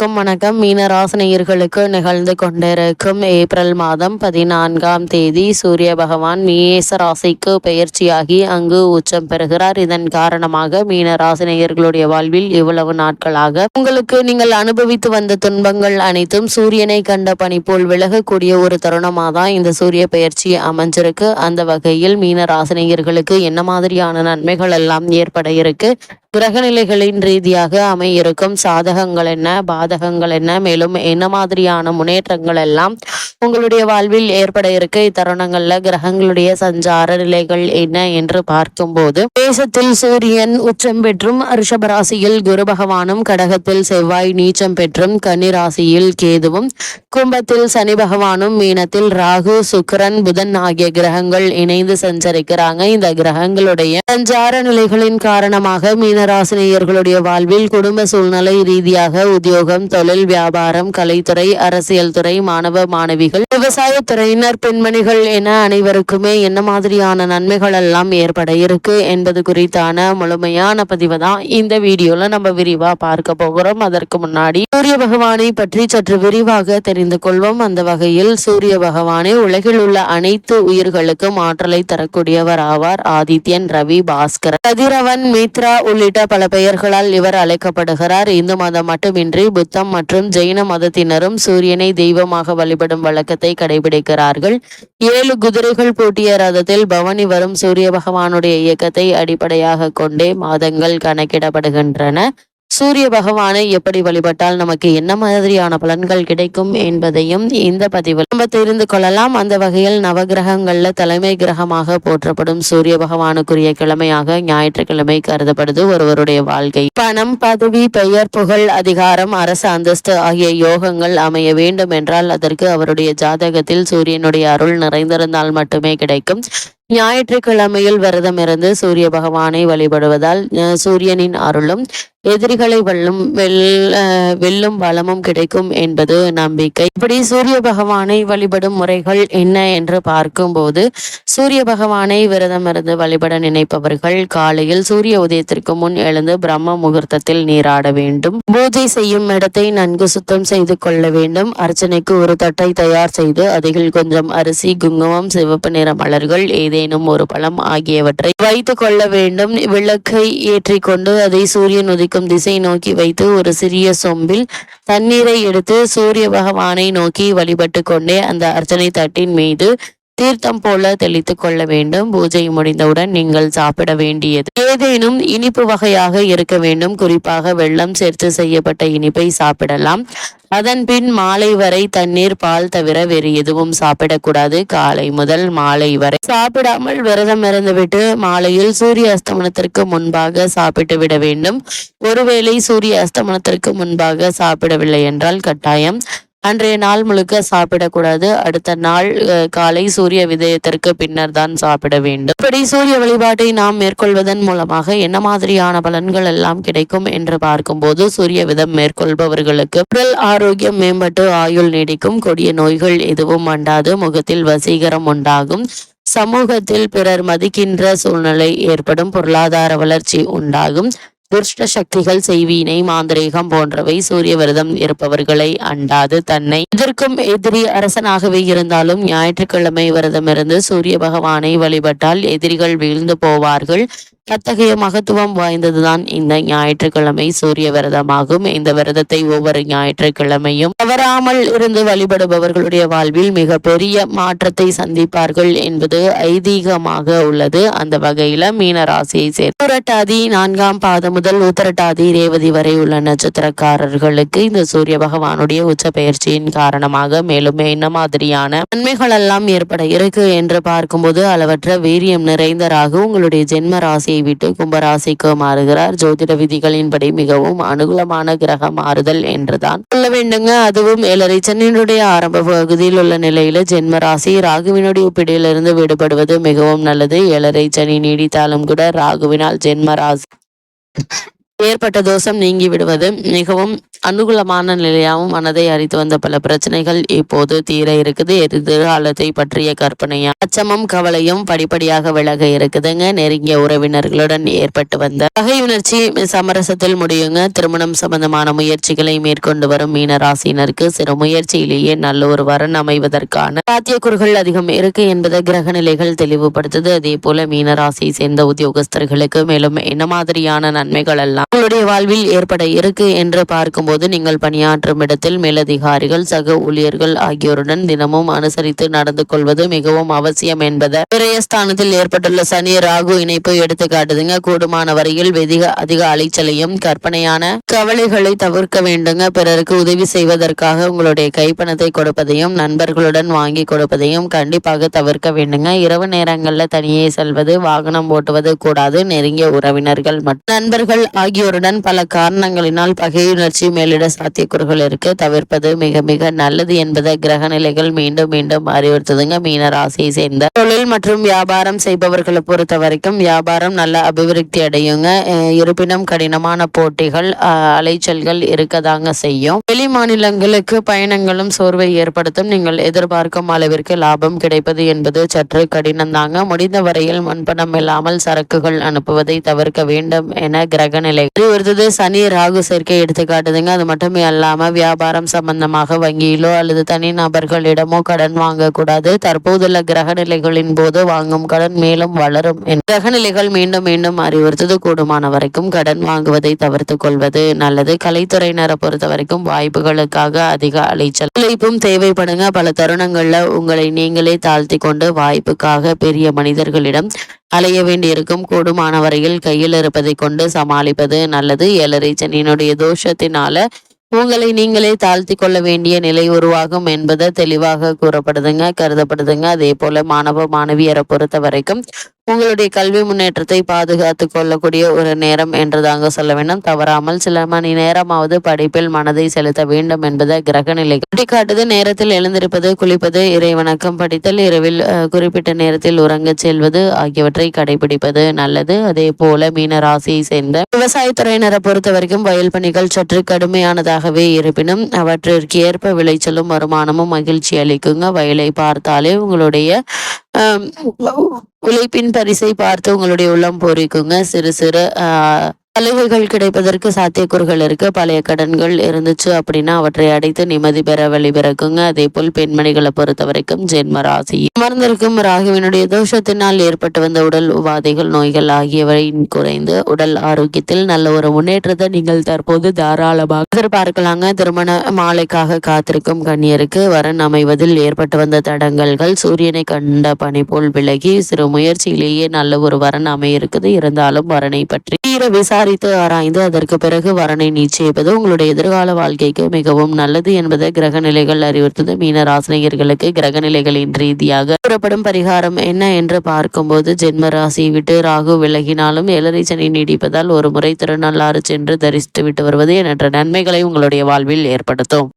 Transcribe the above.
வணக்கம் வணக்கம். மீனராசினியர்களுக்கு நிகழ்ந்து கொண்டிருக்கும் ஏப்ரல் மாதம் பதினான்காம் தேதி சூரிய பகவான் மீனேச ராசிக்கு பயிற்சியாகி அங்கு உச்சம் பெறுகிறார். இதன் காரணமாக மீனராசினியர்களுடைய வாழ்வில் இவ்வளவு நாட்களாக உங்களுக்கு நீங்கள் அனுபவித்து வந்த துன்பங்கள் அனைத்தும் சூரியனை கண்ட பணி போல் விலகக்கூடிய ஒரு தருணமாக தான் இந்த சூரிய பயிற்சி அமைஞ்சிருக்கு. அந்த வகையில் மீனராசினியர்களுக்கு என்ன மாதிரியான நன்மைகள் எல்லாம் ஏற்பட இருக்கு? கிரகநிலைகளின் ரீதியாக அமையிருக்கும் சாதகங்கள் என்ன பாதகங்கள் என்ன மேலும் என்ன மாதிரியான முன்னேற்றங்கள் எல்லாம் உங்களுடைய வாழ்வில் ஏற்பட இருக்க இத்தருணங்கள்ல கிரகங்களுடைய சஞ்சார நிலைகள் என்ன என்று பார்க்கும்போது தேசத்தில் சூரியன் உச்சம் பெற்றும் ரிஷபராசியில் குரு பகவானும் கடகத்தில் செவ்வாய் நீச்சம் பெற்றும் கன்னிராசியில் கேதுவும் கும்பத்தில் சனி பகவானும் மீனத்தில் ராகு சுக்கரன் புதன் ஆகிய கிரகங்கள் இணைந்து சஞ்சரிக்கிறாங்க. இந்த கிரகங்களுடைய சஞ்சார நிலைகளின் காரணமாக மீனராசினியர்களுடைய வாழ்வில் குடும்ப சூழ்நிலை ரீதியாக உத்தியோகம் தொழில் வியாபாரம் கலைத்துறை அரசியல் துறை மாணவ விவசாய துறையினர் பெண்மணிகள் என அனைவருக்குமே என்ன மாதிரியான நன்மைகள் எல்லாம் ஏற்பட இருக்கு என்பது குறித்தான முழுமையான பதிவு தான் இந்த வீடியோல நம்ம விரிவா பார்க்க போகிறோம். அதற்கு முன்னாடி சூரிய பகவானை பற்றி சற்று விரிவாக தெரிந்து கொள்வோம். அந்த வகையில் சூரிய பகவானே உலகில் உள்ள அனைத்து உயிர்களுக்கும் ஆற்றலை தரக்கூடியவர் ஆவார். ஆதித்யன் ரவி பாஸ்கர் கதிரவன் மித்ரா உள்ளிட்ட பல பெயர்களால் இவர் அழைக்கப்படுகிறார். இந்து மதம் மட்டுமின்றி புத்தம் மற்றும் ஜெயின மதத்தினரும் சூரியனை தெய்வமாக வழிபடும் வழக்கத்தை கடைபிடிக்கிறார்கள். ஏழு குதிரைகள் பூட்டிய ரதத்தில் பவனி வரும் சூரிய பகவானுடைய இயக்கத்தை அடிப்படையாக கொண்டே மாதங்கள் கணக்கிடப்படுகின்றன. சூரிய பகவானை எப்படி வழிபட்டால் நமக்கு என்ன மாதிரியான பலன்கள் கிடைக்கும் என்பதையும் இந்த பதிவில் நம்ம தெரிந்து கொள்ளலாம். அந்த வகையில் நவகிரகங்கள்ல தலைமை கிரகமாக போற்றப்படும் சூரிய பகவானுக்குரிய கிழமையாக ஞாயிற்றுக்கிழமை கருதப்படுது ஒருவருடைய வாழ்க்கை. பணம் பதவி பெயர் புகழ் அதிகாரம் அரசு அந்தஸ்து ஆகிய யோகங்கள் அமைய வேண்டும் என்றால் அதற்கு அவருடைய ஜாதகத்தில் சூரியனுடைய அருள் நிறைந்திருந்தால் மட்டுமே கிடைக்கும். ஞாயிற்றுக்கிழமையில் விரதம் இருந்து சூரிய பகவானை வழிபடுவதால் சூரியனின் அருளும் எதிரிகளை வெல்லும் வெல்ல வெல்லும் பலமும் கிடைக்கும் என்பது நம்பிக்கை. இப்படி சூரிய பகவானை வழிபடும் முறைகள் என்ன என்று பார்க்கும்போது சூரிய பகவானை விரதம் இருந்து வழிபட நினைப்பவர்கள் காலையில் சூரிய உதயத்திற்கு முன் எழுந்து பிரம்ம முகூர்த்தத்தில் நீராட வேண்டும். பூஜை செய்யும் இடத்தை நன்கு சுத்தம் செய்து கொள்ள வேண்டும். அர்ச்சனைக்கு ஒரு தட்டை தயார் செய்து அதில் கொஞ்சம் அரிசி குங்குமம் சிவப்பு நிற மலர்கள் ஏதேனும் ஒரு பழம் ஆகியவற்றை வைத்துக் கொள்ள வேண்டும். விளக்கை ஏற்றிக்கொண்டு அதை சூரியன் உதிக்கும் இருக்கும் திசை நோக்கி வைத்து ஒரு சிறிய சொம்பில் தண்ணீரை எடுத்து சூரிய பகவானை நோக்கி வழிபட்டு கொண்டே அந்த அர்ச்சனை தட்டின் மீது தீர்த்தம் போல தெளித்து கொள்ள வேண்டும். பூஜை முடிந்தவுடன் நீங்கள் சாப்பிட வேண்டியது. ஏதேனும் இனிப்பு வகையாக இருக்க வேண்டும். குறிப்பாக வெள்ளம் சேர்த்து செய்யப்பட்ட இனிப்பை சாப்பிடலாம். அதன் பின் மாலை வரை தண்ணீர் பால் தவிர வேறு எதுவும் சாப்பிடக்கூடாது. காலை முதல் மாலை வரை. சாப்பிடாமல் விரதம் இருந்துவிட்டு மாலையில் சூரிய அஸ்தமனத்திற்கு முன்பாக சாப்பிட்டு விட வேண்டும். ஒருவேளை சூரிய அஸ்தமனத்திற்கு முன்பாக சாப்பிடவில்லை என்றால் கட்டாயம். அன்றைய நாள் முழுக்க சாப்பிடக்கூடாது. அடுத்த நாள் காலை சூரிய விதயத்திற்கு பின்னர் தான் சாப்பிட வேண்டும். இப்படி சூரிய வழிபாட்டை நாம் மேற்கொள்வதன் மூலமாக என்ன மாதிரியான பலன்கள் எல்லாம் கிடைக்கும் என்று பார்க்கும்போது சூரிய விதம் மேற்கொள்பவர்களுக்கு உடல் ஆரோக்கியம் மேம்பட்டு ஆயுள் நீடிக்கும் கொடிய நோய்கள் எதுவும் அண்டாது முகத்தில் வசீகரம் உண்டாகும் சமூகத்தில் பிறர் மதிக்கின்ற சூழ்நிலை ஏற்படும் பொருளாதார வளர்ச்சி உண்டாகும் துஷ்ட சக்திகள் செய்வீனை மாந்திரேகம் போன்றவை சூரிய விரதம் இருப்பவர்களை அண்டாது. தன்னை எதற்கும் எதிரி அரசனாகவே இருந்தாலும் ஞாயிற்றுக்கிழமை விரதம் இருந்து சூரிய பகவானை வழிபட்டால் எதிரிகள் வீழ்ந்து போவார்கள். அத்தகைய மகத்துவம் வாய்ந்ததுதான் இந்த ஞாயிற்றுக்கிழமை. சூரிய விரதமாகும். இந்த விரதத்தை ஒவ்வொரு ஞாயிற்றுக்கிழமையும் தவறாமல் இருந்து வழிபடுபவர்களுடைய வாழ்வில் மிக பெரிய மாற்றத்தை சந்திப்பார்கள் என்பது ஐதீகமாக உள்ளது. அந்த வகையில மீன ராசியை சேர்த்து நான்காம் பாதம் முதல் உத்தரட்டாதி ரேவதி வரை உள்ள நட்சத்திரக்காரர்களுக்கு இந்த சூரிய பகவானுடைய உச்ச பயிற்சியின் காரணமாக மேலும் என்ன மாதிரியான நன்மைகள் எல்லாம் ஏற்பட இருக்கு என்று பார்க்கும்போது அளவற்ற வீரியம் நிறைந்த ராகு உங்களுடைய ஜென்ம ராசியை விட்டு கும்பராசிக்கு மாறுகிறார். ஜோதிட விதிகளின்படி மிகவும் அனுகூலமான கிரக மாறுதல் என்றுதான் சொல்ல வேண்டுங்க. அதுவும் ஏழரை சென்னையினுடைய ஆரம்ப பகுதியில் உள்ள நிலையில ஜென்ம ராசி ராகுவினுடைய பிடியிலிருந்து விடுபடுவது மிகவும் நல்லது. ஏழரை சனி நீடித்தாலும் கூட ராகுவினால் ஜென்ம ராசி ஏற்பட்ட தோஷம் நீங்கி விடுவது மிகவும் அனுகூலமான நிலையாகவும் மனதை அறித்து வந்த பல பிரச்சனைகள் இப்போது தீர இருக்குது. எதிர்காலத்தை பற்றிய கற்பனையா அச்சமும் கவலையும் படிப்படியாக விலக இருக்குதுங்க. நெருங்கிய உறவினர்களுடன் ஏற்பட்டு வந்த பகை உணர்ச்சி சமரசத்தில் முடியுங்க. திருமணம் சம்பந்தமான முயற்சிகளை மேற்கொண்டு வரும் மீனராசினருக்கு சிறு முயற்சியிலேயே நல்ல ஒரு வரன் அமைவதற்கான சாத்தியக்கூறுகள் அதிகம் இருக்கு என்பதை கிரக நிலைகள் தெளிவுபடுத்துது. அதே போல மீன ராசியை சேர்ந்த உத்தியோகஸ்தர்களுக்கு மேலும் என்ன மாதிரியான நன்மைகள் எல்லாம் உங்களுடைய வாழ்வில் ஏற்பட இருக்கு என்று பார்க்கும்போது நீங்கள் பணியாற்றும் இடத்தில் மேலதிகாரிகள் சக ஊழியர்கள் ஆகியோருடன் தினமும் அனுசரித்து நடந்து கொள்வது மிகவும் அவசியம் என்பதை விரயஸ்தானத்தில் ஏற்பட்டுள்ள சனி ராகு இணைப்பு எடுத்து காட்டுதுங்க கூடுமான வரையில் வெதிக அதிக அலைச்சலையும் கற்பனையான கவலைகளை தவிர்க்க வேண்டுங்க. பிறருக்கு உதவி செய்வதற்காக உங்களுடைய கைப்பணத்தை கொடுப்பதையும் நண்பர்களுடன் வாங்கி கொடுப்பதையும் கண்டிப்பாக தவிர்க்க வேண்டுங்க. இரவு நேரங்களில் தனியே செல்வது வாகனம் ஓட்டுவது கூடாது. நெருங்கிய உறவினர்கள் மற்றும் நண்பர்கள் ஆகியோருடன் பல காரணங்களினால் பகையுணர்ச்சி மேலிட சாத்தியக்கூறுகள் இருக்கு. தவிர்ப்பது மிக மிக நல்லது என்பதை கிரக நிலைகள் மீண்டும் மீண்டும் அறிவுறுத்துதுங்க. மீன ராசியை சேர்ந்த தொழில் மற்றும் வியாபாரம் செய்பவர்களை பொறுத்த வரைக்கும் வியாபாரம் நல்ல அபிவிருத்தி அடையுங்க. இருப்பினும் கடினமான போட்டிகள் அலைச்சல்கள் இருக்கதாங்க செய்யும். வெளி மாநிலங்களுக்கு பயணங்களும் சோர்வை ஏற்படுத்தும். நீங்கள் எதிர்பார்க்கும் அளவிற்கு லாபம் கிடைப்பது என்பது சற்று கடினம் தாங்க முடிந்த வரையில் முன்பணம் இல்லாமல் சரக்குகள் அனுப்புவதை தவிர்க்க வேண்டும் என கிரக நிலை அறிவுறுத்தது சனி ராகு சேர்க்கை எடுத்து காட்டுதுங்க அது மட்டுமே அல்லாம வியாபாரம் சம்பந்தமாக வங்கியிலோ அல்லது தனி நபர்களிடமோ கடன் வாங்கக்கூடாது. தற்போதுள்ள கிரக நிலைகளின் போது வாங்கும் கடன் மேலும் வளரும் கிரக நிலைகள் மீண்டும் மீண்டும் அறிவுறுத்தது. கூடுமான வரைக்கும் கடன் வாங்குவதை தவிர்த்து கொள்வது நல்லது. கலைத்துறையினரை பொறுத்த வரைக்கும் வாய்ப்புகளுக்காக அதிக அலைச்சல். உழைப்பும் தேவைப்படுங்க. பல தருணங்கள்ல உங்களை நீங்களே தாழ்த்தி கொண்டு வாய்ப்புக்காக பெரிய மனிதர்களிடம் அலைய வேண்டியிருக்கும் கூடுமான வரையில் கையில் இருப்பதை கொண்டு சமாளிப்பது நல்லது. ஏழரை சனியினுடைய தோஷத்தினால உங்களை நீங்களே தாழ்த்தி கொள்ள வேண்டிய நிலை உருவாகும் என்பது தெளிவாக கூறப்படுதுங்க கருதப்படுதுங்க. அதே போல மாணவ மாணவியரை பொறுத்த வரைக்கும் உங்களுடைய கல்வி முன்னேற்றத்தை பாதுகாத்து கொள்ளக்கூடிய ஒரு நேரம் என்றுதாங்க சொல்ல வேண்டும். தவறாமல் சில மணி நேரமாவது படிப்பில் மனதை செலுத்த வேண்டும் என்பதை கிரக நிலை. சுட்டிக்காட்டுது நேரத்தில் எழுந்திருப்பது குளிப்பது இறை வணக்கம் படித்தல் இரவில் அஹ், குறிப்பிட்ட நேரத்தில் உறங்கச் செல்வது ஆகியவற்றை கடைபிடிப்பது நல்லது. அதே போல மீன ராசியை சேர்ந்த விவசாயத்துறையினரை பொறுத்த வரைக்கும் வயல் பணிகள் சற்று கடுமையானதாகவே இருப்பினும் அவற்றிற்கு ஏற்ப விளைச்சலும் வருமானமும் மகிழ்ச்சி அளிக்குங்க. வயலை பார்த்தாலே உங்களுடைய உழைப்பின் பரிசை பார்த்து உங்களுடைய உள்ளம் பூரிக்குங்க. சிறு சிறு ஆஹ், சலுகைகள் கிடைப்பதற்கு சாத்தியக்கூறுகள் இருக்கு. பழைய கடன்கள் இருந்துச்சு அப்படின்னா அவற்றை அடைத்து நிம்மதி பெற வழிபிறக்குங்க அதே போல் பெண்மணிகளை பொறுத்த வரைக்கும் ஜென்ம ராசி. அமர்ந்திருக்கும் ராகுவினுடைய தோஷத்தினால் ஏற்பட்டு வந்த உடல் உபாதைகள் நோய்கள் ஆகியவை குறைந்து உடல் ஆரோக்கியத்தில் நல்ல ஒரு முன்னேற்றத்தை நீங்கள் தற்போது தாராளமாக எதிர்பார்க்கலாங்க. திருமண மாலைக்காக காத்திருக்கும் கண்ணியருக்கு வரன் அமைவதில் ஏற்பட்டு வந்த தடங்கல்கள் சூரியனை கண்ட பணி போல் விலகி சிறு முயற்சியிலேயே நல்ல ஒரு வரன் அமையிருக்குது இருந்தாலும் வரனை பற்றி தீர விசாரித்து ஆராய்ந்து அதற்கு பிறகு வரனை நிச்சயிப்பது உங்களுடைய எதிர்கால வாழ்க்கைக்கு மிகவும் நல்லது என்பதை கிரக நிலைகள் அறிவுறுத்தது. மீன ராசினியர்களுக்கு கிரக நிலைகளின் ரீதியாக கூறப்படும் பரிகாரம் என்ன என்று பார்க்கும்போது ஜென்ம ராசி விட்டு ராகு விலகினாலும் ஏழரை சனி நீடிப்பதால் ஒரு முறை திருநள்ளாறு சென்று தரிசித்து விட்டு வருவது எண்ணற்ற நன்மைகளை உங்களுடைய வாழ்வில் ஏற்படுத்தும்.